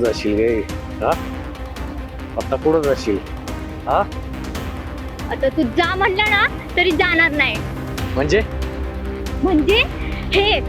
कुठं जाशील गे? हा? आता कुठं जाशील? हा? आता तू जा म्हटलं ना तरी जाणार नाही. म्हणजे? म्हणजे? हे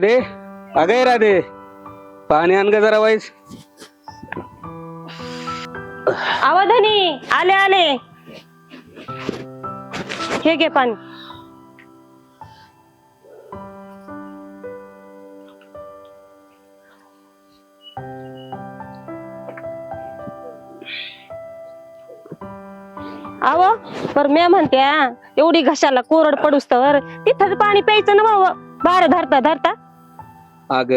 राधे? अगं राधे. पाणी आण ग जरा वाईस. आवाधनी आले आले. हे घे पाणी. आव पर मी म्हणत्या एवढी घशाला कोरड पडूस तर तिथंच पाणी प्यायचं ना भाऊ बार धरता धरता. अग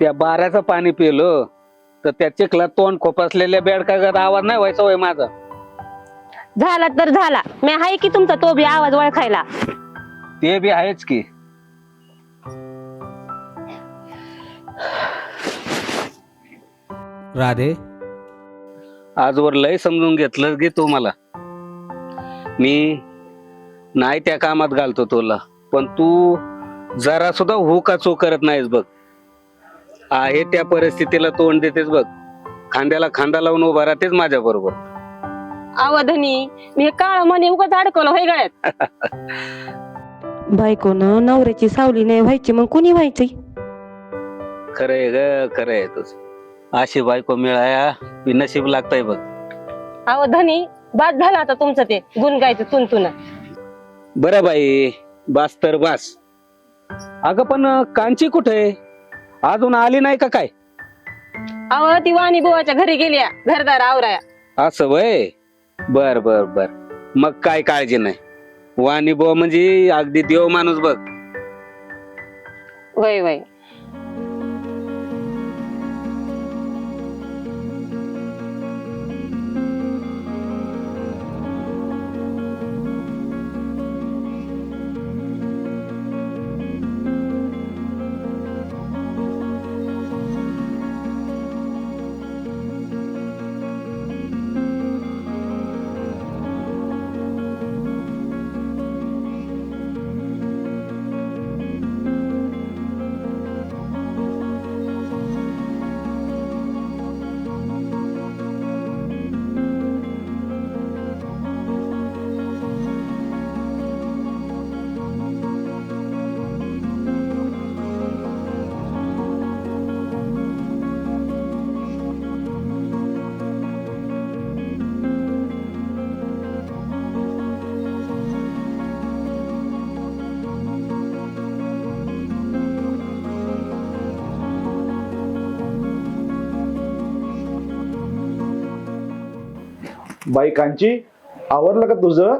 त्या बाऱ्याचं पाणी पिलो तर त्या चिखला तोंड खोपसलेल्या बेडकागत आवाज नाही व्हायचा होय माझा? झाला तर झाला. मी हाय की तुमचा तो बी आवाज ओळखायला. ते बी आहेच की. राधे. आजवर लय समजून घेतलं गे तू मला. मी नाही त्या कामात घालतो तुला पण तू जरा सुद्धा हू का चो करत नाहीस बघ. आहे त्या परिस्थितीला तोंड देतेस बघ. खांद्याला खांदा लावून उभा राहतेस माझ्या बरोबर आवाधनी मी काळ म्हणे उगाच अडकवलं होय गळ्यात. बायकोनं नवऱ्याची सावली नाही व्हायची मग कुणी व्हायची खरंय ग खरंय तुझ. अशी बायको मिळाया मी नशीब लागतंय बघ. अहो धनी बाद झाला आता तुमचं ते गुण गायचं तुंतुन बरं बाई बास तर बास. अगं पण कांची कुठे? अजून आली नाही का काय? अहो ती वाणी बुवाच्या घरी गेल्या घरदार आवराया. असं वय? बर बर बर. मग काय काळजी नाही. वाणी बुवा म्हणजे अगदी देव माणूस बघ. वय वय. बाई कांची आवरलं का तुझं?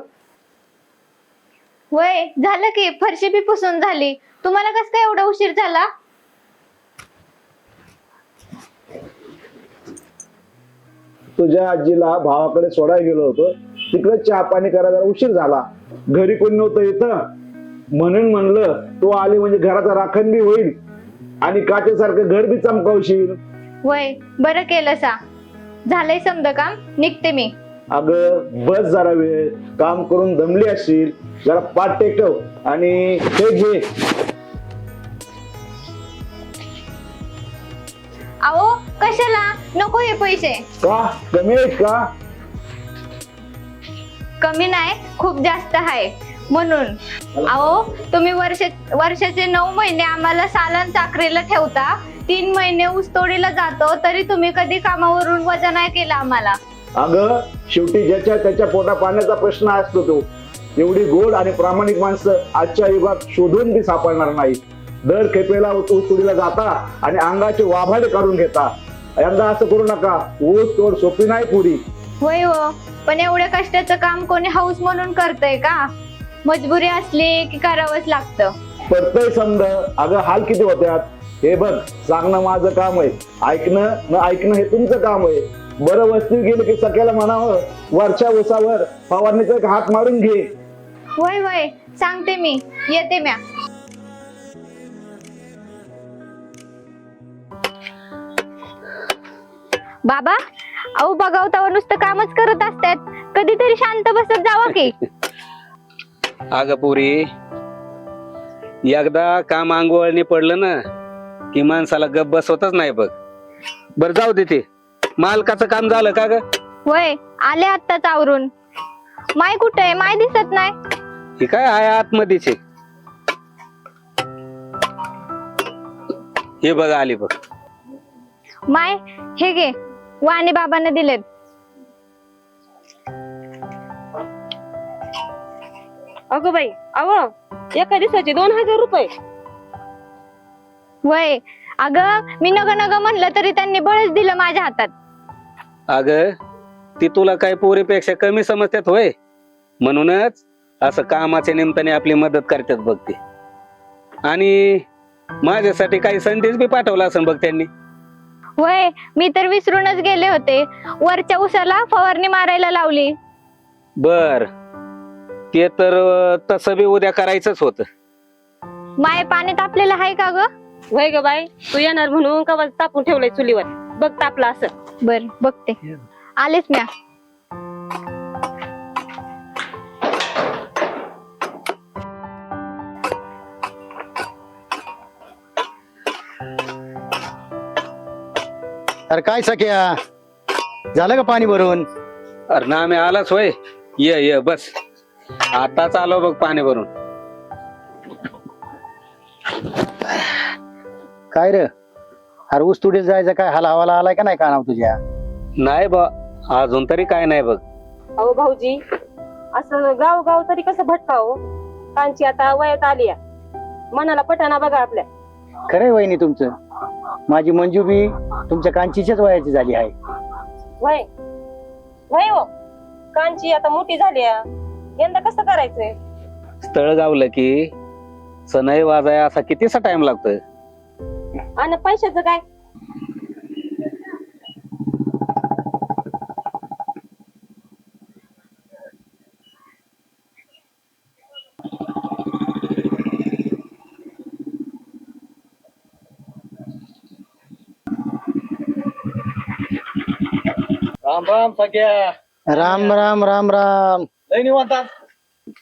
वय झालं की फरशी बी पुसून झाली. तुम्हाला कस काय एवढा उशीर झाला? तुझ्या आजीला भावाकडे सोडायला गेलो होतो. तिकडे चहा पाणी करायला उशीर झाला. घरी कोणी नव्हतं इथं. म्हणून म्हणलं तू आली म्हणजे घराचा राखण बी होईल. आणि काचेसारखं घर बी चमकावशील. वय बरं केलं सा झालंय समज काम निघते मी. अगं बस जरा वेळ काम करून दमली असशील जरा पाठ टेकव आणि हे घे. अहो कशाला? नको हे पैसे. का? कमी आहेत का? कमी नाही खूप जास्त आहे. म्हणून अहो तुम्ही वर्ष वर्षाचे नऊ महिने आम्हाला सालन चाकरीला ठेवता. तीन महिने ऊसतोडीला जातो तरी तुम्ही कधी कामावरून वजा नाही केला आम्हाला. अगं शेवटी ज्याच्या त्याच्या पोटा पाण्याचा प्रश्न असतो तो. एवढी गोड आणि प्रामाणिक माणसं आजच्या युगात शोधून बी सापडणार नाही दर खेपेला ऊस तोडीला जाता आणि अंगाचे वाभाडे काढून घेता. यंदा असं करू नका. ऊस तोड सोपी नाही पुरी. होय हो. पण एवढ्या कष्टाचं काम कोणी हाऊस म्हणून करतय का? मजबुरी असली की करावंच लागतं. पडतंय समज. अगं हाल किती होत्यात? हे बघ सांगणं माझं काम आहे. ऐकणं न ऐकणं हे तुमचं काम आहे. बरं वस्ती गेली की सगळ्याला म्हणावं वरच्या उसावर फवारणीचा एक हात मारून घे. होय होय सांगते मी येते म्या. बाबा अहो बघावतावर नुसतं कामच करत असतात. कधीतरी शांत बसत जावं की. अगं पुरी एकदा काम अंगवळणी पडलं ना की माणसाला गप बसवतच नाही बघ. बर जाऊ दे ते. मालकाचं काम झालं का ग? होय आले आत्ताच आवरून. माय कुठे आहे? माय दिसत नाही. ही काय आहे आतमध्येच आहे. हे बघ आली बघ. माय हे घे. वाणी बाबांना दिलेत. अगं बाई अव एका दिवसाचे दोन हजार रुपये. वय अगं मी नग नग म्हणलं तरी त्यांनी बळच दिलं माझ्या हातात. अग ती तुला काय पोरीपेक्षा कमी समजतात होय. म्हणूनच असं कामाच्या निमित्ताने आपली मदत करतात बघ ते. आणि माझ्यासाठी काही संदेश बी पाठवला असं बघ त्यांनी. वय मी तर विसरूनच गेले होते. वरच्या उसाला फवारणी मारायला लावली. बर. ते तर अं, तसं बी उद्या करायचंच होत. माय पाणी तापलेलं आहे का ग? वय ग बाई तू येणार म्हणून कवा तापून ठेवलंय चुलीवर. बघ तापला असं. बर बघते. आलेच म्या. अरे काय सख्या? झालं का पाणी भरून? अरे ना मी आलाच होय. ये ये बस. आताच आलो बघ पाणी भरून. काय रे? अरे ऊस तुडीला जायचं काय? हाल हवाला आलाय का नाही का नाव तुझ्या? नाही बा अजून तरी काय नाही बघ. अहो भाऊजी असं गाव गाव तरी कसं भटकाव कांची आता वयात आली या मनाला पटाना बघा आपल्या. खरंय वहिनी तुमचं. माझी मंजू बी तुमच्या कांचीच्याच वयाची झाली आहे. वय वय हो. कांची आता मोठी झाली या. यंदा कसं करायचंय? स्थळ गावलं की सनई वाजाय असा कितीसा टाइम लागतोय? आणि पैशाचं काय? राम राम सख्या. राम राम राम राम.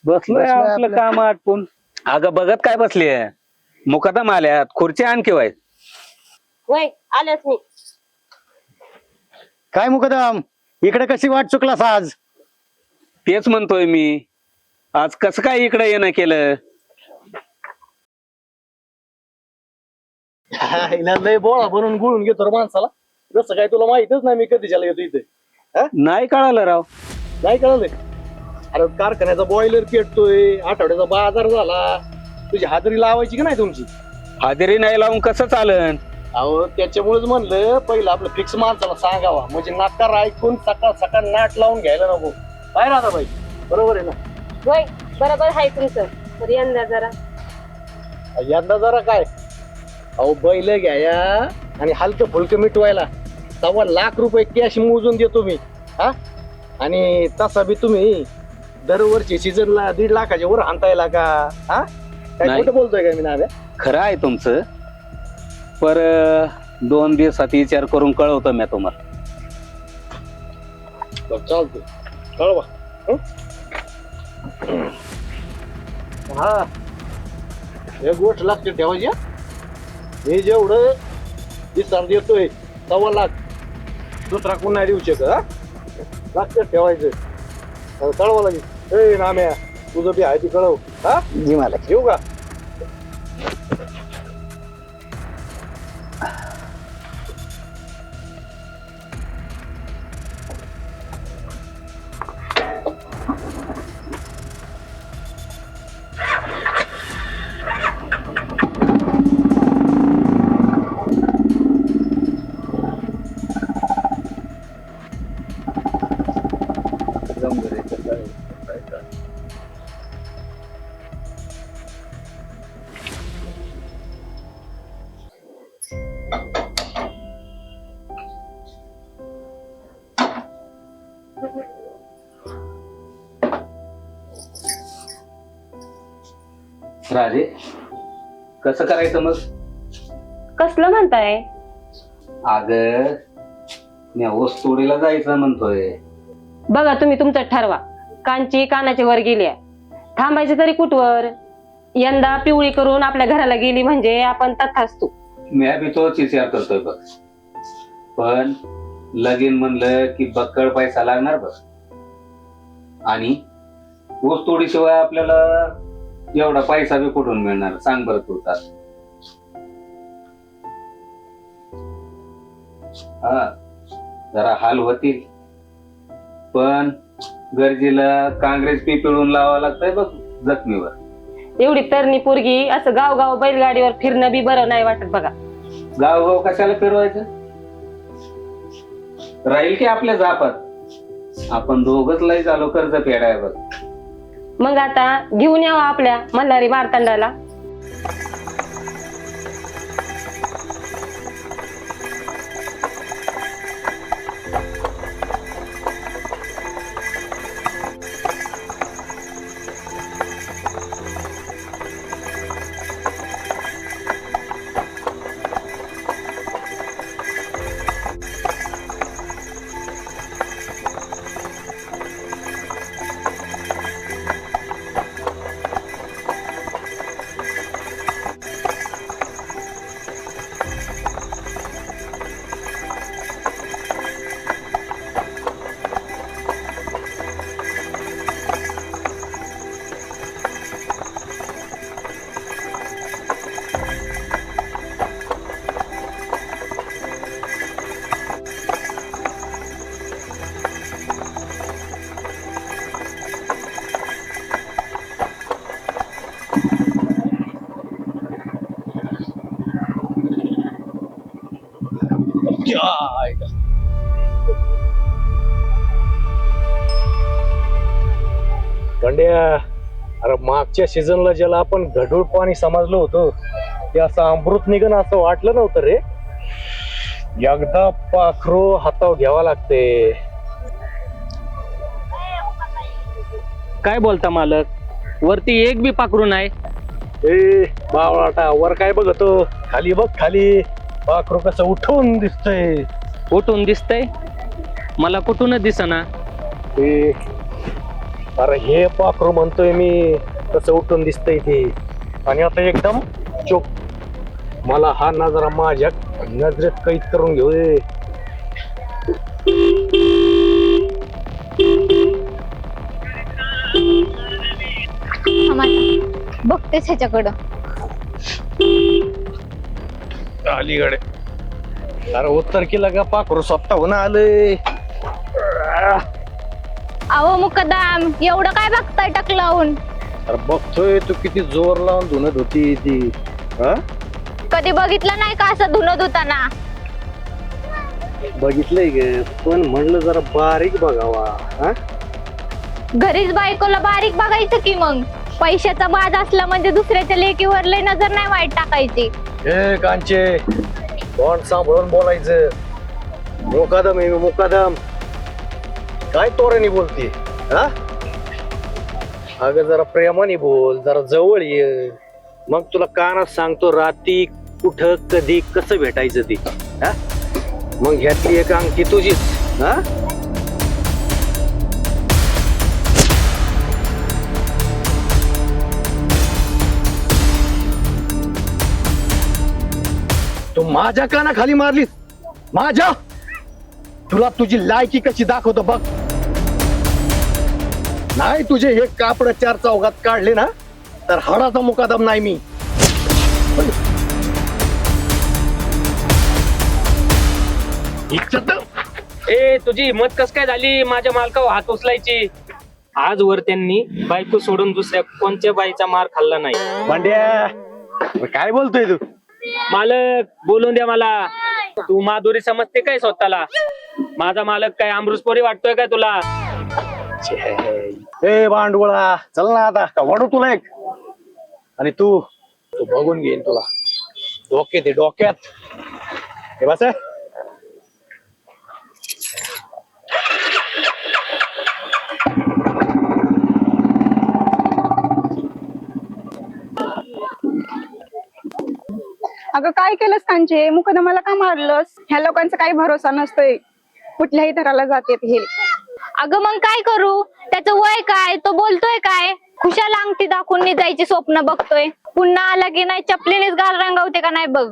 बसलोय बसलोय आपलं. आपलं. काम आटपून. अगं बघत काय बसली मुकादम आल्यात खुर्ची आणखी वाय? वय आल्याच मी. काय मुकदम? इकडे कशी वाट चुकलास आज? तेच म्हणतोय मी. आज कसं काय इकडे येणं केलं? लय बोळा बनवून गुळून घेतो रे माणसाला. जसं काय तुला माहितच नाही मी कधी ज्याला येतो इथे. नाही कळालं राव. नाही कळलं अरे कारखान्याचा बॉयलर पेटतोय आठवड्याचा बाजार झाला. तुझी हाजरी लावायची की नाही तुमची? हाजेरी नाही लावून कसं चालन? अहो त्याच्यामुळेच म्हणलं पहिलं आपलं फिक्स माणसाला सांगावा. म्हणजे नाकार ऐकून सकाळ सकाळ नाट लावून घ्यायला नको. काय राहता बाई बरोबर आहे ना? वय बरोबर आहे तुमचं. तर यंदा जरा. यंदा जरा काय? अहो बैल घ्या आणि हलकं फुलकं मिटवायला. सव्वा लाख रुपये कॅश मोजून देतो मी हा? आणि तसा बी तुम्ही दरवर्षी सीझनला दीड लाखाच्या वर आणतायला का हा? काय नाही. खोटं बोलतोय का मी नाव्या खरं आहे तुमचं. पर अं, दोन दिवसात विचार करून कळवतो मी तुम्हाला. बरं, चालतंय. कळवा. हं? हा. एक गोष्ट लक्षात ठेवायची हा. हे जेवढं दिसार देतोय सव्वा लाख. दुसरा कुणा देऊ शकत हा? लक्षात ठेवायचं. कळवा लागेल ए नाम्या. तुझं बी आहे ती कळव हा? जी मला येऊ का? कसं करायचं मग? कसलं म्हणताय? अग मी ऊस तोडीला जायचं म्हणतोय. बघा तुम्ही तुमचं ठरवा. कांची कानाच्या वर गेल्या थांबायचं तरी कुठवर? यंदा पिवळी करून आपल्या घराला गेली म्हणजे आपण तथास्तू. मी बी तोच विचार करतोय बघ. पण लगीन म्हणलं की बक्कळ पैसा लागणार बघ. आणि ऊस तोडीशिवाय आपल्याला एवढा पैसा बी कुठून मिळणार? सांग बरं तू तर. हा जरा हाल होतील. पण गरजेला काँग्रेस पी पिळून लावावं लागतंय बघ जखमीवर. एवढी तरणी पोरगी असं गाव गाव बैलगाडीवर फिरणं बी बरं नाही वाटत बघा. गाव गाव कशाला फिरवायचं? राहील की आपल्या जापात? आपण दोघच लय झालो कर्ज फेडाय बघ. मग आता घेऊन यावं आपल्या मल्हारी मारतांडाला. अरे मागच्या सीझनला ज्याला आपण गढूळ पाणी समजलो होतो ते असं अमृत निघन असं वाटलं नव्हतं रे. एकदा पाखरू हातावर घ्यावा लागते. काय बोलता मालक? वरती एक बी पाखरू नाही. ए बावळाटा वर काय बघतो? खाली बघ खाली. पाखरू कसं उठून दिसतंय. उठून दिसतंय? मला कुठूनच दिसना. अरे हे पाखरू म्हणतोय मी कसं उठून दिसतंय ते. आणि आता एकदम चुप. मला हा नजरा माझ्या नजरेत कैद करून घेऊ दे. आम्हाला बघतेच ह्याच्याकडं. अलीकडे. अरे उत्तर केलं का पाखरू स्वतःहून आलंय? अहो मुकदाम एवढं काय बघताय टक लावून? अरे बघतोय तू किती जोर लावून धुनत होती ती. हा? कधी बघितलं नाही का असं धुणं धुताना? बघितलंय ग पण म्हणलं जरा बारीक बघावा हा? घरीच बायकोला बारीक बघायचं की मग? पैशाचा बाज असला म्हणजे दुसऱ्याच्या लेकीवर लय नजर नाही वाईट टाकायची. ए कांचे तोंड सांभाळून बोलायचं. मुकादम आहे मुकादम काय तोराने बोलते? हा? अगं जरा प्रेमाने बोल, जरा जवळ ये. मग तुला कानात सांगतो राती कुठं, कधी, कसं भेटायचं ते. मग ह्यातली एक अंगठी तुझीच. हा? तू माझ्या कानाखाली मारलीस. माझ्या? तुला तुझी लायकी कशी दाखवतो बघ. नाही तुझे हे कापड चार चौघात काढले ना तर हाडाचा मुकादम नाही मी. ए तुझी हिंमत कस काय झाली? माझ्या मालकावर हात उचलायची. आजवर त्यांनी बायको सोडून दुसऱ्या कोणत्या बाईचा मार खाल्ला नाही. भांड्या काय बोलतोय तू? मालक बोलून द्या मला. तू माधुरी समजते काय स्वतःला? माझा मालक काय अमृतपोरी वाटतोय काय तुला? ए भांडवळा चल ना आता. का वाढू तुला एक. आणि तू. तू बघून घेईन तुला. डोके ते डोक्यात. हे बस अगं काय केलंस कांचे मुकदमाला का मारलंस? ह्या लोकांचा काही भरोसा नसतोय. कुठल्याही थराला जाते हे. अगं मग काय करू? त्याचं वय काय? तो बोलतोय काय? खुशाल अंगठी दाखवून निघायची स्वप्न बघतोय. पुन्हा आला की नाही चपलीनेच गाल रंगवते का नाही बघ.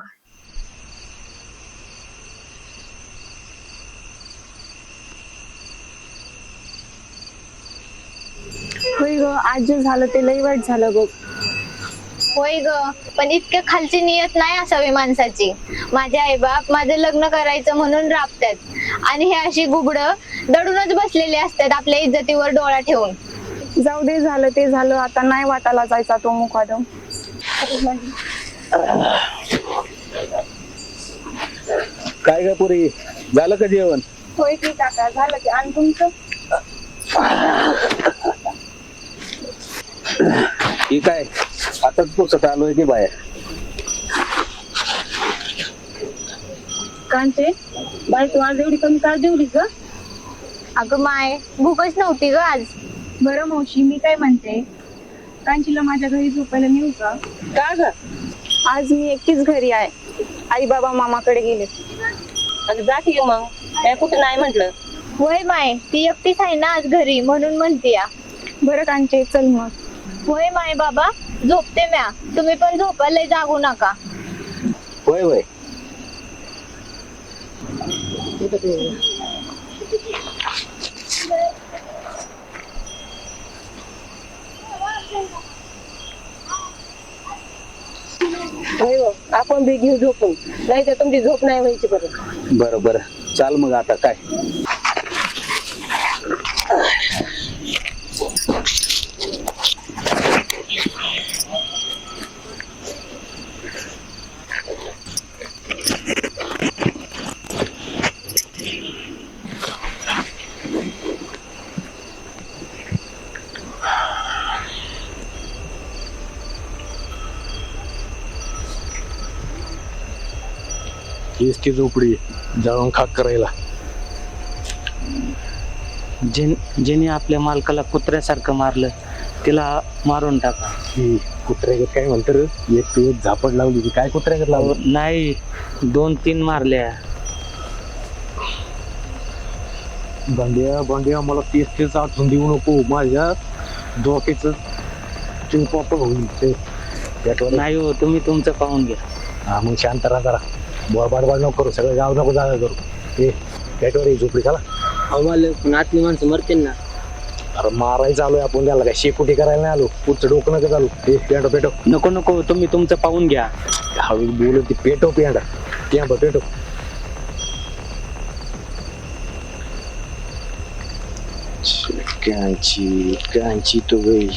होय ग आज जे झालं ते लई वाईट झालं बघ होय ग. पण इतक्या खालची नियत नाही असावी माणसाची. माझे आईबाप माझं लग्न करायचं म्हणून राबतात. आणि हे अशी गुबड दडूनच बसलेली असतात आपल्या इज्जतीवर डोळा ठेवून. जाऊ दे झालं ते झालं. आता नाही वाटायला जायचा तो मुकादम काय ग पुरी? झालं का जेवण? होय की काका झालं की. आणि तुमचं? ही काय? आताच पुसत आलोय की बाहेर. कांचे बाय तू आज एवढी कमी काळ जेवलीस ग? अगं माय भूकच नव्हती ग आज. बरं मावशी मी काय म्हणते? कांचीला माझ्या घरी झोपायला नेऊ का? का ग? आज मी एकटीच घरी आहे. आई बाबा मामाकडे गेले. अगं जा की मग. काय कुठं नाही म्हंटल? होय माय ती एकटीच आहे ना आज घरी म्हणून म्हणते या. बरं कांचे चल मग. होय माय बाबा. झोपते म्या. तुम्ही पण झोपायला जागू नका. होय होय. होय हो, आपण बी घेऊ झोपून. नाही तर तुमची झोप नाही व्हायची परत. बरं बरं. चाल मग आता काय? ती झोपडी जाळून खाक करायला. ज्याने ज्याने आपल्या मालकाला कुत्र्यासारखं मारलं तिला मारून टाका. ही कुत्र्यागत काय म्हणतं रे? एक तू एक झापड लावली की काय कुत्र्यागत लावलं? नाही दोन तीन मारल्या. भांड्या भांड्या मला तेच तेच आठवून देऊ नको. माझ्या डोक्याच चिंपाप होईल ते. नाही हो तुम्ही तुमचं पाहून घ्या. हा मग शांत राहा जरा. बोळबाड बाड नको करू सगळं गाव नको जागा करू. ए त्याच्यावर एक झोपडी चला. नातली माणसं मरतील ना. अरे मारायचं आलोय आपण त्याला काय शेकुटी करायला नाही आलो. पुढचं डोकं नका चालू. ए पेंटो पेटो नको नको तुम्ही तुमचं पाहून घ्या. हळू बोलू ती पेटो पेंडा. पेंडो. पेटो कांची कांची तो गई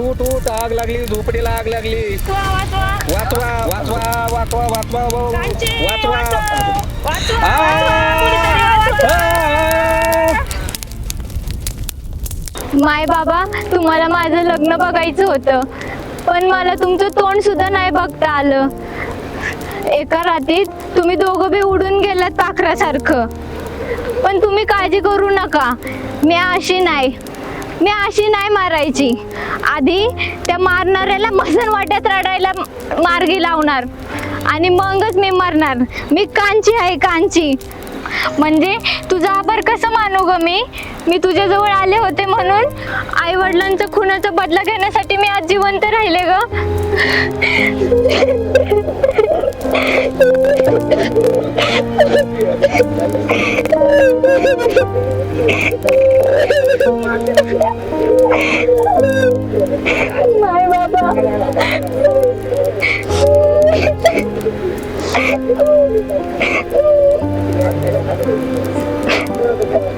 उठ उठ उठ आग लागली झोपडीला आग लागली. वाचवा वाचवा. वाचवा वाचवा वाचवा! माय बाबा तुम्हाला माझं लग्न बघायचं होतं. पण मला तुमचं तोंड सुद्धा नाही बघता आलं. एका रात्रीत तुम्ही दोघं बी उडून गेलात पाखरासारखं. पण तुम्ही काळजी करू नका. मी अशी नाही. मी अशी नाही मारायची. आधी त्या मारणाऱ्याला मसन वाट्यात रडायला मार्गी लावणार. आणि मगच मी मरणार. मी कांची आहे कांची. म्हणजे तुझा आभार कसं मानू ग मी? मी तुझ्याजवळ आले होते म्हणून आई वडिलांचा खुनाचा बदला घेण्यासाठी मी आज जिवंत राहिले ग.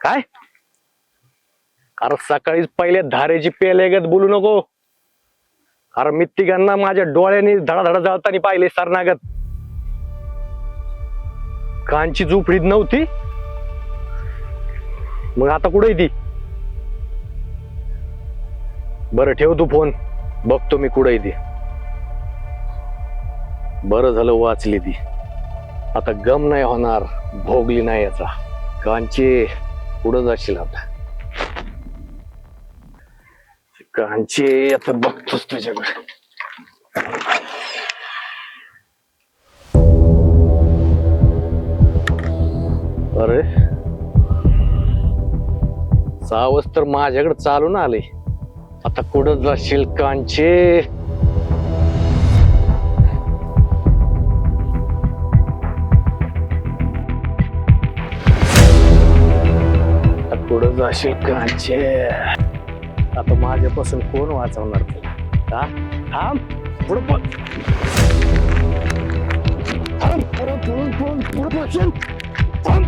काय? अरे सकाळीच पहिले धारेची पेलेगत बोलू नको. अरे मी तिघांना माझ्या डोळ्याने धडाधडा जळताना पाहिले सरनागत. कांची झोपडीत नव्हती. मग आता कुठे ती? बरं ठेव तू फोन. बघतो मी कुठे ती. बरं झालं वाचली ती. आता गम नाही होणार भोगली नाही याचा. कांची पुढं जाशील आता. कांचे आता बघतोच तुझ्याकडे. अरे. सावस तर माझ्याकडे चालून आले आता कुठं जाशील कांचे? जाशील कांचे आता माझ्यापासून कोण वाचवणार तुला हा? थांब पुढं बघ थांब पुढं पुढं पुढं पुढं बसून थांब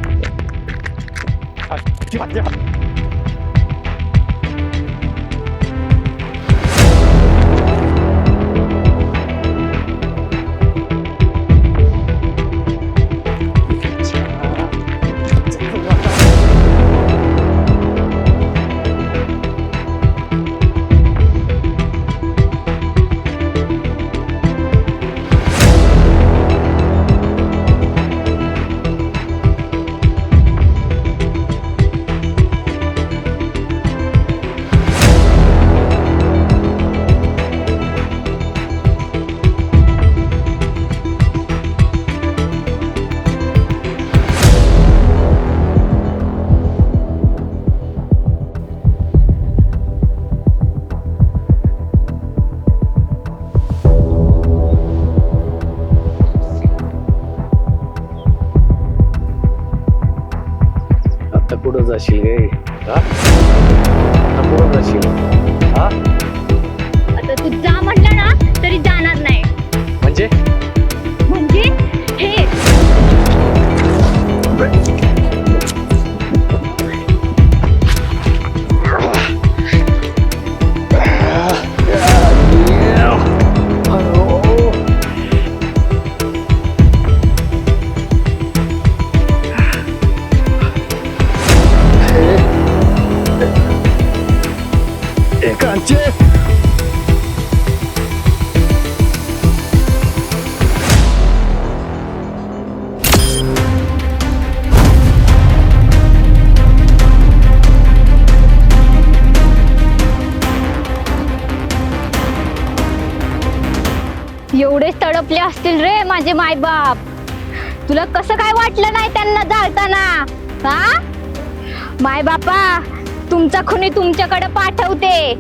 हा माय बापा तुमचा खुनी तुमच्याकडे पाठवते.